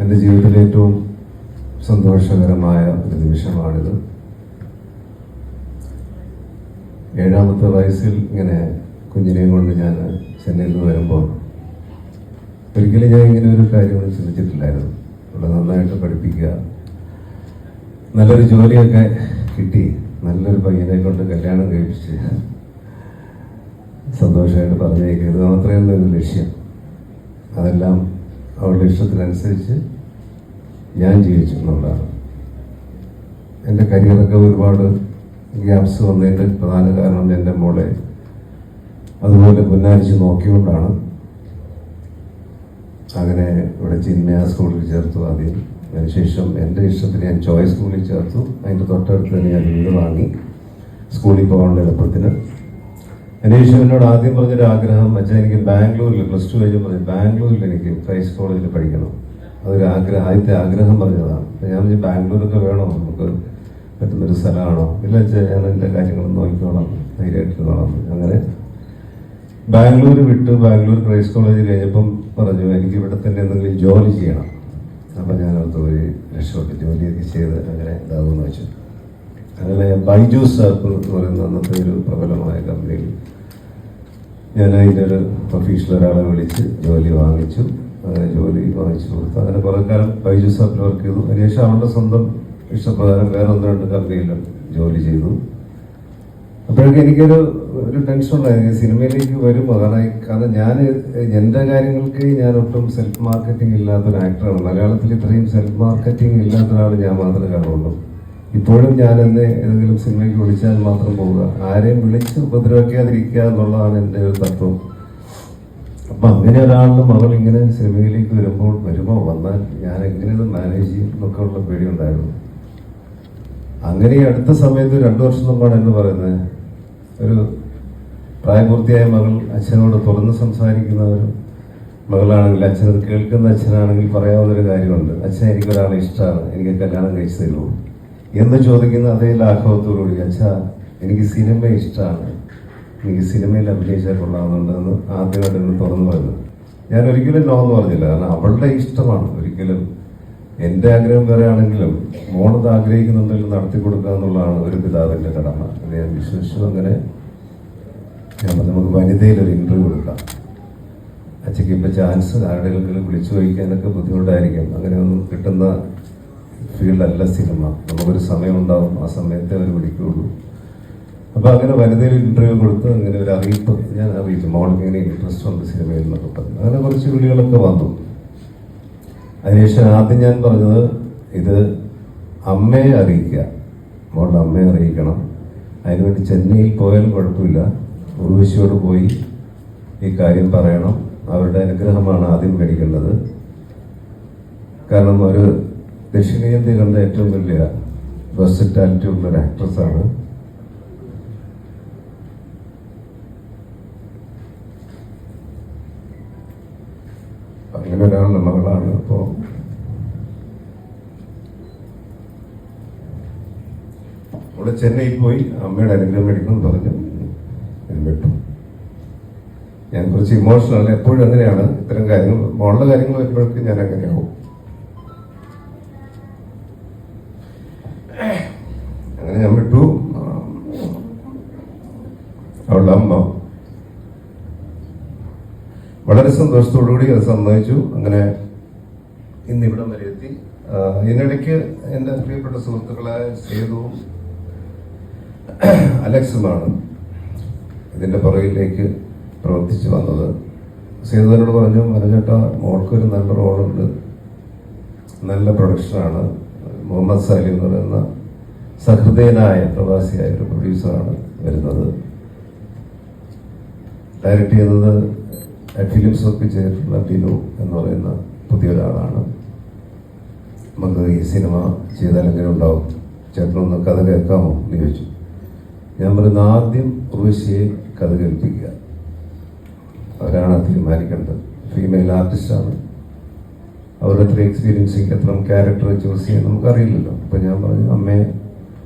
എന്റെ ജീവിതത്തിലെ ഏറ്റവും സന്തോഷകരമായ ഒരു നിമിഷമാണിത്. ഏഴാമത്തെ വയസ്സിൽ ഇങ്ങനെ കുഞ്ഞിനെയും കൊണ്ട് ഞാൻ ചെന്നൈയിൽ നിന്ന് വരുമ്പോൾ ഒരിക്കലും ഞാൻ ഇങ്ങനെ ഒരു കാര്യമൊന്നും ചിന്തിച്ചിട്ടില്ലായിരുന്നു. ഇവിടെ നന്നായിട്ട് പഠിപ്പിക്കുക നല്ലൊരു ജോലിയൊക്കെ കിട്ടി നല്ലൊരു പയ്യനെ കൊണ്ട് കല്യാണം കഴിപ്പിച്ച് സന്തോഷമായിട്ട് പറഞ്ഞേക്കരുത് മാത്രമേ ഒരു ലക്ഷ്യം. അതെല്ലാം അവളുടെ ഇഷ്ടത്തിനനുസരിച്ച് ഞാൻ ജീവിച്ചു എന്നുള്ളതാണ്. എന്റെ കരിയറൊക്കെ ഒരുപാട് ഗ്യാപ്സ് വന്നതിന്റെ പ്രധാന കാരണം എന്റെ മോളെ അതുപോലെ പുന്നാരിച്ച് നോക്കിക്കൊണ്ടാണ്. അങ്ങനെ ഇവിടെ ചിന്മയ സ്കൂളിൽ ചേർത്തു ആദ്യം. അതിനുശേഷം എന്റെ ഇഷ്ടത്തിന് ഞാൻ ചോയ്സ് സ്കൂളിൽ ചേർത്തു. അതിന്റെ തൊട്ടടുത്ത് തന്നെ ഞാൻ വീട് വാങ്ങി. സ്കൂളിൽ പോകാനുള്ള എളുപ്പത്തിന്. അതിനുശേഷം എന്നോട് ആദ്യം പറഞ്ഞൊരു ആഗ്രഹം വെച്ചാൽ എനിക്ക് ബാംഗ്ലൂരിൽ പ്ലസ് ടു കഴിഞ്ഞു പറഞ്ഞു ബാംഗ്ലൂരിൽ എനിക്ക് ക്രൈസ്റ്റ് കോളേജിൽ പഠിക്കണം. അതൊരു ആഗ്രഹം ആദ്യത്തെ ആഗ്രഹം പറഞ്ഞതാണ്. ഞാൻ ബാംഗ്ലൂരൊക്കെ വേണോ? നമുക്ക് പറ്റുന്നൊരു സ്ഥലമാണോ? ഇല്ല വെച്ചാൽ ഞാൻ എന്റെ കാര്യങ്ങൾ നോക്കിക്കോളാം ധൈര്യമായിട്ടിരുന്നോളാം അങ്ങനെ ബാംഗ്ലൂർ വിട്ട് ബാംഗ്ലൂർ ക്രൈസ്റ്റ് കോളേജിൽ കഴിഞ്ഞപ്പം പറഞ്ഞു എനിക്ക് ഇവിടെ തന്നെ എന്തെങ്കിലും ജോലി ചെയ്യണം. അപ്പം അടുത്ത് ഒരു ലക്ഷമൊക്കെ ജോലിയൊക്കെ ചെയ്ത് അങ്ങനെ ഇതാകുമെന്ന് വെച്ചു. അങ്ങനെ ബൈജൂസ് സർക്കിൾ എന്ന് പറയുന്ന അന്നത്തെ ഒരു പ്രബലമായ കമ്പനിയിൽ ഞാൻ അതിന്റെ ഒരു പ്രൊഫീഷണൽ ഒരാളെ വിളിച്ച് ജോലി വാങ്ങിച്ചു. അങ്ങനെ ജോലി വാങ്ങിച്ചു കൊടുത്തു. അങ്ങനെ കുറേ കാലം ബൈജൂസ് ആപ്പിൽ വർക്ക് ചെയ്തു. അതിനുശേഷം അവളുടെ സ്വന്തം ഇഷ്ടപ്രകാരം വേറെ ഒന്ന് രണ്ട് കമ്പനിയിലും ജോലി ചെയ്തു. അപ്പോഴൊക്കെ എനിക്കൊരു ഒരു ടെൻഷൻ ഉണ്ടായിരുന്നു. സിനിമയിലേക്ക് വരുമ്പോൾ കാരണം കാരണം ഞാൻ എന്റെ കാര്യങ്ങൾക്ക് ഞാൻ ഒട്ടും സെൽഫ് മാർക്കറ്റിംഗ് ഇല്ലാത്തൊരു ആക്ടറാണ് മലയാളത്തിൽ ഇത്രയും സെൽഫ് മാർക്കറ്റിംഗ് ഇല്ലാത്ത ഒരാൾ ഞാൻ മാത്രമേ കാണുള്ളൂ. ഇപ്പോഴും ഞാൻ എന്നെ ഏതെങ്കിലും സിനിമയ്ക്ക് വിളിച്ചാൽ മാത്രം പോവുക. ആരെയും വിളിച്ച് ഉപദ്രവിക്കാതിരിക്കുക എന്നുള്ളതാണ് എന്റെ ഒരു തത്വം. അപ്പം അങ്ങനെ ഒരാളുടെ മകൾ ഇങ്ങനെ സിനിമയിലേക്ക് വരുമ്പോൾ വരുമോ വന്നാൽ ഞാൻ എങ്ങനെ ഇത് മാനേജ് ചെയ്യും എന്നൊക്കെ ഉള്ള പേടിയുണ്ടായിരുന്നു അങ്ങനെ ഈ അടുത്ത സമയത്ത് രണ്ടു വർഷം മുമ്പാണ് എന്ന് പറയുന്നത്. ഒരു പ്രായപൂർത്തിയായ മകൾ അച്ഛനോട് തുറന്ന് സംസാരിക്കുന്ന ഒരു മകളാണെങ്കിൽ അച്ഛനത് കേൾക്കുന്ന അച്ഛനാണെങ്കിൽ പറയാവുന്നൊരു കാര്യമുണ്ട്. അച്ഛൻ എനിക്കൊരാളെ ഇഷ്ടമാണ് എനിക്ക് കല്യാണം കഴിച്ചു തരുമോ എന്ന് ചോദിക്കുന്ന അതേ ലാഘവത്തോടുകൂടി അച്ഛാ എനിക്ക് സിനിമ ഇഷ്ടമാണ് എനിക്ക് സിനിമയിൽ അഭിനയിച്ചാൽ കൊള്ളാവുന്നുണ്ടെന്ന് ആദ്യമായിട്ട് എന്നെ തുറന്നു പറഞ്ഞു ഞാൻ ഒരിക്കലും നോ എന്ന് പറഞ്ഞില്ല. കാരണം അവളുടെ ഇഷ്ടമാണ് ഒരിക്കലും. എന്റെ ആഗ്രഹം വേറെ ആണെങ്കിലും മോളത് ആഗ്രഹിക്കുന്നുണ്ടെങ്കിൽ നടത്തി കൊടുക്കുക എന്നുള്ളതാണ് ഒരു പിതാവിന്റെ കടമ. അത് ഞാൻ വിശ്വസിച്ചു. അങ്ങനെ ഞാൻ നമുക്ക് വനിതയിൽ ഒരു ഇന്റർവ്യൂ കൊടുക്കാം അച്ഛക്ക് ഇപ്പം ചാൻസ് ആരുടെയെങ്കിലും വിളിച്ചു വഹിക്കാനൊക്കെ ബുദ്ധിമുട്ടായിരിക്കും. അങ്ങനെയൊന്നും കിട്ടുന്ന ഫീൽഡല്ല സിനിമ. നമുക്കൊരു സമയം ഉണ്ടാവും ആ സമയത്തെ അവർ വിളിക്കുകയുള്ളൂ അപ്പോൾ അങ്ങനെ വനിതയിൽ ഇന്റർവ്യൂ കൊടുത്ത് അങ്ങനെ ഒരു അറിയിപ്പ്. ഞാൻ അറിയിച്ചു. മോൾക്ക് ഇങ്ങനെ ഇൻട്രസ്റ്റ് ഉണ്ട് സിനിമയിൽ എന്നൊക്കെ പറഞ്ഞു. അങ്ങനെ കുറച്ച് വിളികളൊക്കെ വന്നു. അതിനുശേഷം ആദ്യം ഞാൻ പറഞ്ഞത് ഇത് അമ്മയെ അറിയിക്കുക. മോളുടെ അമ്മയെ അറിയിക്കണം. അതിനുവേണ്ടി ചെന്നൈയിൽ പോയാലും കുഴപ്പമില്ല. ഉർവശിയോട് പോയി ഈ കാര്യം പറയണം. അവരുടെ അനുഗ്രഹമാണ് ആദ്യം മേടിക്കേണ്ടത്. കാരണം ഒരു ദക്ഷിണേന്ത്യ കണ്ട ഏറ്റവും വലിയ വെർസിറ്റാലിറ്റി ഉള്ള ഒരു ആക്ട്രസ്സാണ് അങ്ങനെ ഒരാളുള്ളവളാണ് അപ്പോൾ അവിടെ ചെന്നൈയിൽ പോയി അമ്മയുടെ അനുഗ്രഹം മേടിക്കണം എന്ന് പറഞ്ഞു. ഞാൻ വിട്ടു. ഞാൻ കുറച്ച് ഇമോഷണൽ എപ്പോഴും അങ്ങനെയാണ്. ഇത്തരം കാര്യങ്ങൾ മോളുടെ കാര്യങ്ങൾ വരുമ്പോഴേക്കും ഞാൻ അങ്ങനെയാവും. അങ്ങനെ ഞാൻ വിട്ടു അവളുടെ അമ്മ. വളരെ സന്തോഷത്തോടുകൂടി അത് സമ്മതിച്ചു. അങ്ങനെ ഇന്ന് ഇവിടം വരെ എത്തി. ഇതിനിടയ്ക്ക് എന്റെ പ്രിയപ്പെട്ട സുഹൃത്തുക്കളായ സേതുവും അലക്സുമാണ് ഇതിന്റെ പുറകിലേക്ക് പ്രവർത്തിച്ചു വന്നത്. സേതുവിനോട് പറഞ്ഞു മനോജേട്ട മോൾക്കൊരു നല്ല റോളുണ്ട് നല്ല പ്രൊഡക്ഷനാണ്. മുഹമ്മദ് സാലി എന്ന് പറയുന്ന സഹൃദയനായ പ്രവാസിയായ ഒരു പ്രൊഡ്യൂസറാണ് വരുന്നത്. ഡയറക്റ്റ് ചെയ്യുന്നത് ഫിലിംസ് ഒക്കെ ചെയ്തിട്ടുള്ള ടിനു എന്ന് പറയുന്ന പുതിയൊരാളാണ്. നമുക്ക് ഈ സിനിമ ചെയ്താലെങ്കിലും ഉണ്ടാവും ചേട്ടനൊന്ന് കഥ കേൾക്കാമോ എന്ന് ചോദിച്ചു. ഞാൻ പറയുന്ന ആദ്യം ഉർവശിയെ കഥ കേൾപ്പിക്കുക. അവരാണ് തീരുമാനിക്കേണ്ടത്. ഫീമെയിൽ ആർട്ടിസ്റ്റാണ് അവരുടെ അത്ര എക്സ്പീരിയൻസിങ് എത്ര ക്യാരക്ടർ ചൂസ് ചെയ്യാൻ നമുക്കറിയില്ലല്ലോ. അപ്പം ഞാൻ പറഞ്ഞു അമ്മയെ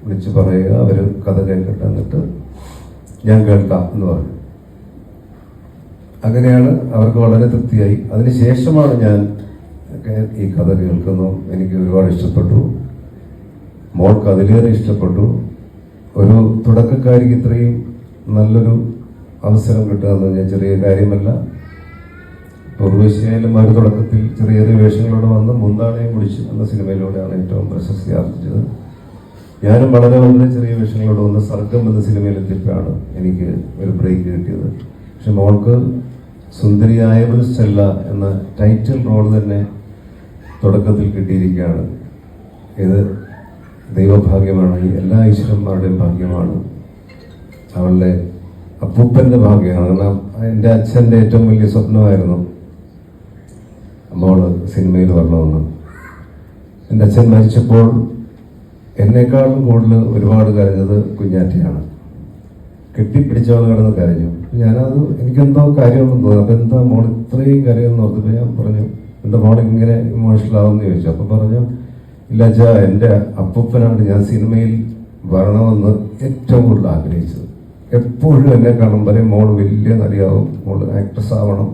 വിളിച്ച് പറയുക അവർ കഥ കേൾക്കട്ടെ എന്നിട്ട് ഞാൻ കേൾക്കാം എന്ന് പറഞ്ഞു. അങ്ങനെയാണ് അവർക്ക് വളരെ തൃപ്തിയായി. അതിനുശേഷമാണ് ഞാൻ ഈ കഥ കേൾക്കുന്നു. എനിക്ക് ഒരുപാട് ഇഷ്ടപ്പെട്ടു. മോൾക്ക് അതിലേറെ ഇഷ്ടപ്പെട്ടു. ഒരു തുടക്കക്കാരിക്ക് ഇത്രയും നല്ലൊരു അവസരം കിട്ടുക ഞാൻ ചെറിയ കാര്യമല്ല. പൂർവശ്ശിയായാലും ഒരു തുടക്കത്തിൽ ചെറിയ ചെറിയ വേഷങ്ങളോട് വന്ന് മുന്താണയും മുടിച്ച് എന്ന സിനിമയിലൂടെയാണ് ഏറ്റവും പ്രശസ്തി ആർജിച്ചത്. ഞാനും വളരെ വളരെ ചെറിയ വേഷങ്ങളോട് വന്ന് സർഗം എന്ന സിനിമയിൽ എത്തിയപ്പോഴാണ് എനിക്ക് ഒരു ബ്രേക്ക് കിട്ടിയത്. പക്ഷെ മോൾക്ക് സുന്ദരിയായ ഒരു സ്റ്റെല്ല എന്ന ടൈറ്റിൽ റോൾ തന്നെ തുടക്കത്തിൽ കിട്ടിയിരിക്കുകയാണ്. ഇത് ദൈവഭാഗ്യമാണ് എല്ലാ ഈശ്വരന്മാരുടെയും ഭാഗ്യമാണ്. അവളുടെ അപ്പൂപ്പന്റെ ഭാഗ്യമാണ്. കാരണം എന്റെ അച്ഛന്റെ ഏറ്റവും വലിയ സ്വപ്നമായിരുന്നു മോൾ സിനിമയിൽ വരണമെന്ന്. എന്റെ അച്ഛൻ മരിച്ചപ്പോൾ എന്നെക്കാളും കൂടുതൽ ഒരുപാട് കരഞ്ഞത് കുഞ്ഞാറ്റയാണ്. കെട്ടിപ്പിടിച്ചവൾ കിടന്ന് കരഞ്ഞു. ഞാനത് എനിക്കെന്തോ കാര്യമൊന്നും തോന്നി. അപ്പം എന്താ മോൾ ഇത്രയും കരയെന്ന് ഓർത്തപ്പോൾ ഞാൻ പറഞ്ഞു എന്റെ മോൾ ഇങ്ങനെ ഇമോഷണൽ ആവുമെന്ന് ചോദിച്ചു. അപ്പം പറഞ്ഞു ഇല്ല അച്ഛാ എന്റെ അപ്പൂപ്പനാണ് ഞാൻ സിനിമയിൽ വരണമെന്ന് ഏറ്റവും കൂടുതൽ ആഗ്രഹിച്ചത്. എപ്പോഴും എന്നെ കാണുമ്പോൾ മോൾ വലിയ നടിയാവും മോൾ ആക്ട്രസ് ആവണം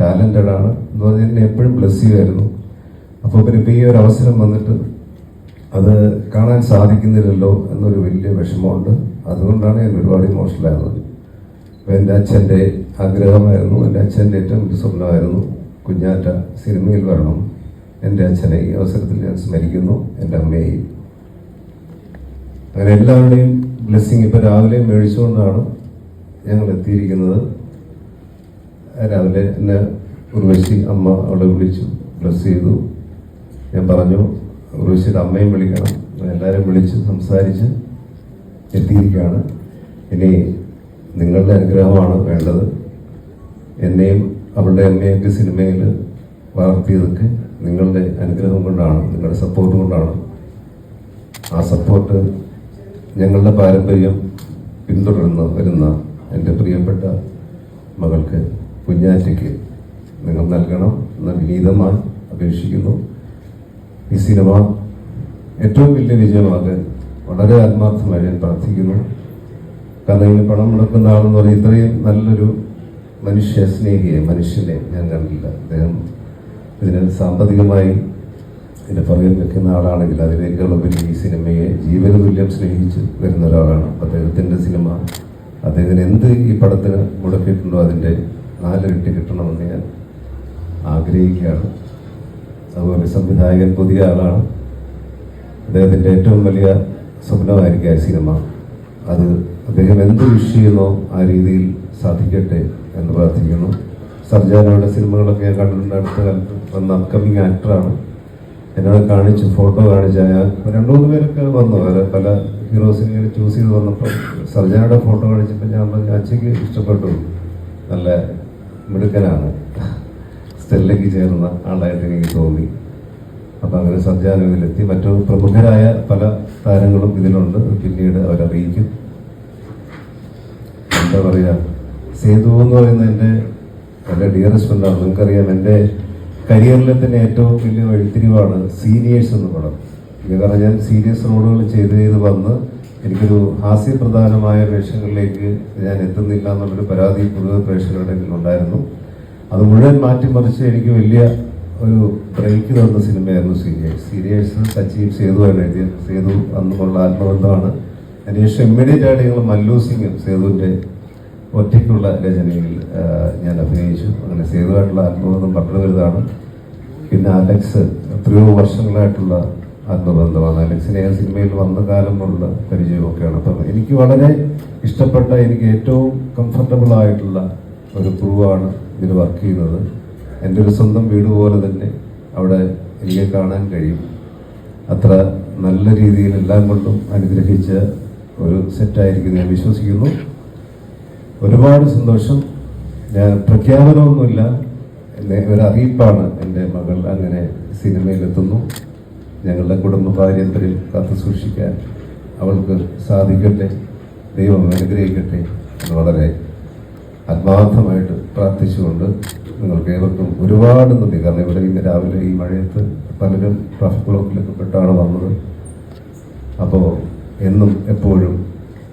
ടാലന്റഡ് ആണ്. എന്ന് പറഞ്ഞാൽ എന്നെ എപ്പോഴും ബ്ലസ് ചെയ്യുമായിരുന്നു. അപ്പോൾ പിന്നെ ഈ ഒരു അവസരം വന്നിട്ട് അത് കാണാൻ സാധിക്കുന്നില്ലല്ലോ എന്നൊരു വലിയ വിഷമമുണ്ട്. അതുകൊണ്ടാണ് ഞാൻ ഒരുപാട് ഇമോഷണലായിരുന്നത് അപ്പോൾ എന്റെ അച്ഛന്റെ ആഗ്രഹമായിരുന്നു. എന്റെ അച്ഛന്റെ ഏറ്റവും വലിയ സ്വപ്നമായിരുന്നു കുഞ്ഞാറ്റ സിനിമയിൽ വരണം. എന്റെ അച്ഛനെ ഈ അവസരത്തിൽ ഞാൻ സ്മരിക്കുന്നു. എന്റെ അമ്മയെയും അങ്ങനെ എല്ലാവരുടെയും ബ്ലെസ്സിങ് ഇപ്പോൾ രാവിലെ മേടിച്ചുകൊണ്ടാണ് ഞങ്ങൾ എത്തിയിരിക്കുന്നത്. രാവിലെ എന്നെ ഉർവശി അമ്മ അവളെ വിളിച്ചു ബ്ലസ് ചെയ്തു. ഞാൻ പറഞ്ഞു ഉർവശിയുടെ അമ്മയും വിളിക്കണം. എല്ലാവരും വിളിച്ച് സംസാരിച്ച് എത്തിയിരിക്കുകയാണ്. ഇനി നിങ്ങളുടെ അനുഗ്രഹമാണ് വേണ്ടത്. എന്നെയും അവളുടെ അമ്മയൊക്കെ സിനിമയിൽ വളർത്തിയതൊക്കെ നിങ്ങളുടെ അനുഗ്രഹം കൊണ്ടാണ് നിങ്ങളുടെ സപ്പോർട്ട് കൊണ്ടാണ്. ആ സപ്പോർട്ട് ഞങ്ങളുടെ പാരമ്പര്യം പിന്തുടർന്ന് വരുന്ന എന്റെ പ്രിയപ്പെട്ട മകൾക്ക് കുഞ്ഞാറ്റയ്ക്ക് നിങ്ങൾ നൽകണം എന്ന് വിനീതമായി അപേക്ഷിക്കുന്നു. ഈ സിനിമ ഏറ്റവും വലിയ വിജയമാകാൻ വളരെ ആത്മാർത്ഥമായി ഞാൻ പ്രാർത്ഥിക്കുന്നു. ഇതിന് പണം മുടക്കുന്ന ആളെന്ന് പറഞ്ഞാൽ ഇത്രയും നല്ലൊരു മനുഷ്യ സ്നേഹിയെ മനുഷ്യനെ ഞാൻ കണ്ടില്ല. അദ്ദേഹം ഇതിന് സാമ്പത്തികമായി എന്റെ പുറകിൽ നിൽക്കുന്ന ആളാണെങ്കിൽ പിന്നെ ഈ സിനിമയെ ജീവനതുല്യം സ്നേഹിച്ച് വരുന്ന ഒരാളാണ് അദ്ദേഹത്തിന്റെ സിനിമ. അദ്ദേഹത്തിന് എന്ത് ഈ പടത്തിന് മുടക്കിയിട്ടുണ്ടോ അതിന്റെ നാലിരട്ടി കിട്ടണമെന്ന് ഞാൻ ആഗ്രഹിക്കുകയാണ്. അതുപോലെ സംവിധായകൻ പുതിയ ആളാണ്. അദ്ദേഹത്തിന്റെ ഏറ്റവും വലിയ സ്വപ്നമായിരിക്കും ആ സിനിമ. അത് അദ്ദേഹം എന്ത് വിഷ് ചെയ്യുന്നോ ആ രീതിയിൽ സാധിക്കട്ടെ എന്ന് പ്രാർത്ഥിക്കുന്നു. സർജാനയുടെ സിനിമകളൊക്കെ ഞാൻ കണ്ടിട്ടുണ്ട്. അടുത്ത കാലത്ത് വന്ന അപ്കമിങ് ആക്ടറാണ് എന്നോട് കാണിച്ച് ഫോട്ടോ കാണിച്ച. ഞാൻ രണ്ടു മൂന്ന് പേരൊക്കെ വന്നു. വേറെ പല ഹീറോസിനെ ചൂസ് ചെയ്ത് വന്നപ്പോൾ സർജാനയുടെ ഫോട്ടോ കാണിച്ചപ്പോൾ ഞാൻ പറഞ്ഞു അച്ഛയ്ക്ക് ഇഷ്ടപ്പെട്ടു. നല്ല മിടുക്കനാണ്. സ്റ്റെല്ലയ്ക്ക് ചേർന്ന ആളായിട്ട് എനിക്ക് തോന്നി. അപ്പം അങ്ങനെ സർജാനം ഇതിലെത്തി മറ്റു പ്രമുഖരായ പല താരങ്ങളും ഇതിലുണ്ട്. പിന്നീട് അവരറിയിക്കും. എന്താ പറയുക സേതു എന്ന് പറയുന്ന എന്റെ എന്റെ ഡിയറസ്റ്റ് ഫ്രണ്ടാണ് നിങ്ങൾക്കറിയാം എന്റെ കരിയറിലെ തന്നെ ഏറ്റവും വലിയ വഴിത്തിരിവാണ് സീനിയേഴ്സ് എന്ന് പടം. കാരണം ഞാൻ സീരിയസ് റോളുകൾ ചെയ്ത് ചെയ്ത് വന്ന് എനിക്കൊരു ഹാസ്യപ്രധാനമായ വേഷങ്ങളിലേക്ക് ഞാൻ എത്തുന്നില്ല എന്നുള്ളൊരു പരാതി പൊതുവെ പ്രേക്ഷകരുടെ ഉണ്ടായിരുന്നു അത് മുഴുവൻ മാറ്റിമറിച്ച് എനിക്ക് വലിയ ഒരു ബ്രേക്ക് തന്ന സിനിമയായിരുന്നു സീരിയേഴ്സ് സീരിയേഴ്സ് സച്ചിയും സേതുവാണ് എഴുതിയ? സേതു അന്നുമുള്ള ആത്മബന്ധമാണ്. അതിനുശേഷം ഇമ്മീഡിയറ്റ് ആയിട്ട് ഞങ്ങൾ മല്ലു സിംഗും സേതുവിന്റെ ഒറ്റയ്ക്കുള്ള രചനയിൽ ഞാൻ അഭിനയിച്ചു. അങ്ങനെ സേതുവായിട്ടുള്ള ആത്മബന്ധം പറഞ്ഞു വലുതാണ്. പിന്നെ അലക്സ് എത്രയോ വർഷങ്ങളായിട്ടുള്ള ആത്മബന്ധമാണ്. അലക്സിനെ ആ സിനിമയിൽ വന്ന കാലം മുതലുള്ള പരിചയമൊക്കെയാണ്. അപ്പം എനിക്ക് വളരെ ഇഷ്ടപ്പെട്ട എനിക്ക് ഏറ്റവും കംഫർട്ടബിൾ ആയിട്ടുള്ള ഒരു ക്രൂവാണ് ഇതിൽ വർക്ക് ചെയ്യുന്നത്. എന്റെ ഒരു സ്വന്തം വീട് പോലെ തന്നെ അവിടെ എനിക്ക് കാണാൻ കഴിയും. അത്ര നല്ല രീതിയിൽ എല്ലാം കൊണ്ടും അനുഗ്രഹിച്ച ഒരു സെറ്റായിരിക്കും ഞാൻ വിശ്വസിക്കുന്നു. ഒരുപാട് സന്തോഷം. ഞാൻ പ്രഖ്യാപനമൊന്നുമില്ല. ഒരു അറിയിപ്പാണ് എന്റെ മകൾ അങ്ങനെ സിനിമയിലെത്തുന്നു. ഞങ്ങളുടെ കുടുംബ പാരമ്പര്യം കാത്തു സൂക്ഷിക്കാൻ അവൾക്ക് സാധിക്കട്ടെ ദൈവം അനുഗ്രഹിക്കട്ടെ വളരെ ആത്മാർത്ഥമായിട്ട് പ്രാർത്ഥിച്ചുകൊണ്ട് നിങ്ങൾക്ക് ഏവർക്കും ഒരുപാട് നന്ദി. കാരണം ഇവിടെ ഇന്ന് രാവിലെ ഈ മഴയത്ത് പലരും ട്രാഫിക് ബ്ലോക്കിലൊക്കെ പെട്ടാണ് വന്നത്. അപ്പോൾ എന്നും എപ്പോഴും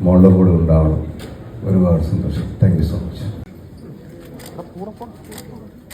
മോളുടെ കൂടെ ഉണ്ടാവണം. ഒരുപാട് സന്തോഷം. Thank you so much